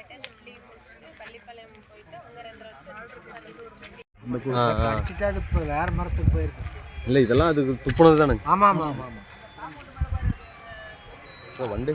வீட்டில் லீவ் முடிச்சுட்டு பள்ளிப்பாளையம் போயிட்டு அங்கே ரெண்டு வருஷம் அது இப்போ வேற மரத்துக்கு போயிருக்கு இல்லை இதெல்லாம் அதுக்கு துப்புனது தானே ஆமா ஆமா ஆமா வண்டி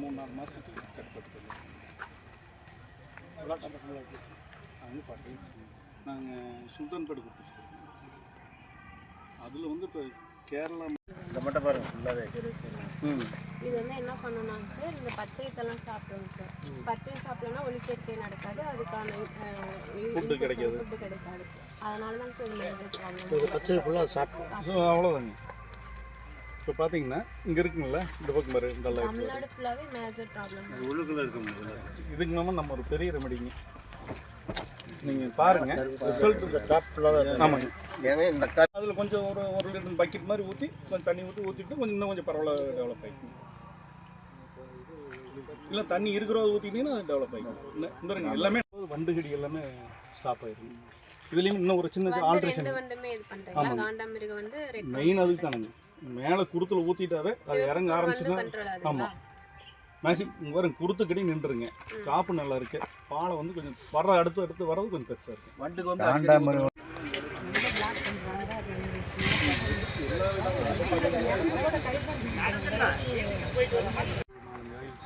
மூணு நாலு மாதத்துக்கு கட்டுப்பட்டு அது பாட்டி நாங்கள் சுல்தான்பேடு கொடுத்துருக்கோம் அதில் வந்து இப்போ கேரளா இந்த மட்டும் பாருங்கள் ஃபுல்லாகவே ம் இது வந்து என்ன பண்ணணும்னாங்க சார் இந்த பச்சையத்தெல்லாம் சாப்பிடுவோம் சார் பச்சை சாப்பிட்டோம்னா ஒளி சேர்க்கை நடக்காது அதுக்கான Food கிடைக்காது. ஃபுட்டு கிடைக்காது. அதனால தான் சார் மேஜர் ப்ராப்ளம் பச்சை ஃபுல்லாக சாப்பிடும் ஸோ அவ்வளோதாங்க இப்போ பார்த்தீங்கன்னா இங்கே இருக்குங்கள இந்த பக்கம் பாரு இந்த தமிழ்நாடு ஃபுல்லாகவே மேஜர் ப்ராப்ளம் உள்ளுக்குள்ளே இருக்குங்க இதுக்கு நம்ம நம்ம ஒரு பெரிய ரெமடிங்க நீங்கள் பாருங்க ரிசல்ட் ஆமாங்க. ஏன்னா இந்த அதில் கொஞ்சம் ஒரு ஒரு லிட்டர் பக்கெட் மாதிரி ஊற்றி கொஞ்சம் தண்ணி ஊற்றி ஊற்றிட்டு கொஞ்சம் இன்னும் கொஞ்சம் பரவாயில்ல டெவலப் ஆகிக்கும் இல்லை தண்ணி இருக்கிறத ஊற்றிட்டீங்கன்னா டெவலப் இந்த பாருங்க, எல்லாமே வண்டுகடி எல்லாமே ஸ்டாப் ஆயிடும் இதுலேயும் இன்னும் ஒரு சின்ன ஆல்ட்ரேஷன் ரெட் மெயின் அதுக்கு தானுங்க மேலே குருத்தில் ஊற்றிட்டாவே அது இறங்க ஆரம்பிச்சுன்னா ஆமாம் மேக்ஸிம் இங்கே வரும் குருத்து கடி நின்றுங்க காப்பு நல்லா இருக்கு. பாலை வந்து கொஞ்சம் வர அடுத்து அடுத்து வர்றது கொஞ்சம் பெருசாக இருக்கு. வண்டுக்கு வந்து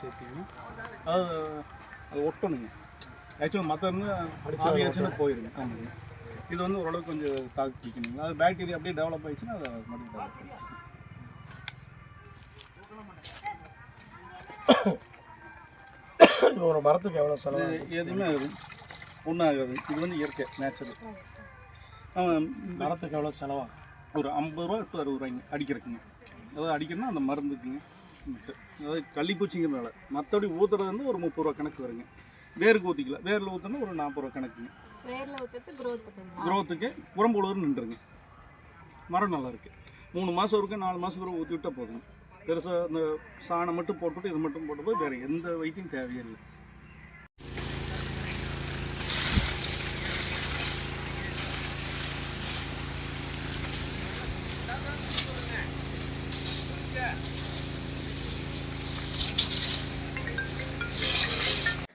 சேர்த்திங்கன்னா அது அது ஒட்டணுங்க. ஆக்சுவலாக மற்ற இருந்து ஆவியாச்சுன்னா போயிருங்க ஆமாங்க. இது வந்து ஓரளவுக்கு கொஞ்சம் தாக்கு பிடிக்கணுங்க. அது பாக்டீரியா அப்படியே டெவலப் ஆயிடுச்சுன்னா அதை மட்டும் டெவலப் ஆயிடுச்சு. ஒரு மரத்துக்கு எவ்வளோ செலவு எதுவுமே ஒன்றும் ஆகாது இது வந்து இயற்கை நேச்சுரல் மரத்துக்கு எவ்வளோ செலவாகும் ஒரு ஐம்பது ரூபா டு அறுபது ரூபாய்ங்க. அடிக்கிறதுக்குங்க. அதாவது அடிக்கணும்னா அந்த மருந்துக்குங்க. அதாவது கள்ளிப்பூச்சிங்கிறனால மற்றபடி ஊற்றுறது வந்து ஒரு முப்பது ரூபா கணக்கு வருங்க. வேருக்கு ஊற்றிக்கலாம் வேரில் ஊற்றினா ஒரு நாற்பது ரூபா கணக்குங்க. குரோத்துக்கு உரம்புழுவர் நின்றுங்க. மரம் நல்லா இருக்கு. மூணு மாதம் வரைக்கும் நாலு மாதம் வரைக்கும் ஊற்றி விட்டால் போதுங்க. பெருசாக இந்த சாணம் மட்டும் போட்டுவிட்டு இது மட்டும் போட்டு போய் வேறு எந்த வைத்தியம் தேவையே இல்லை.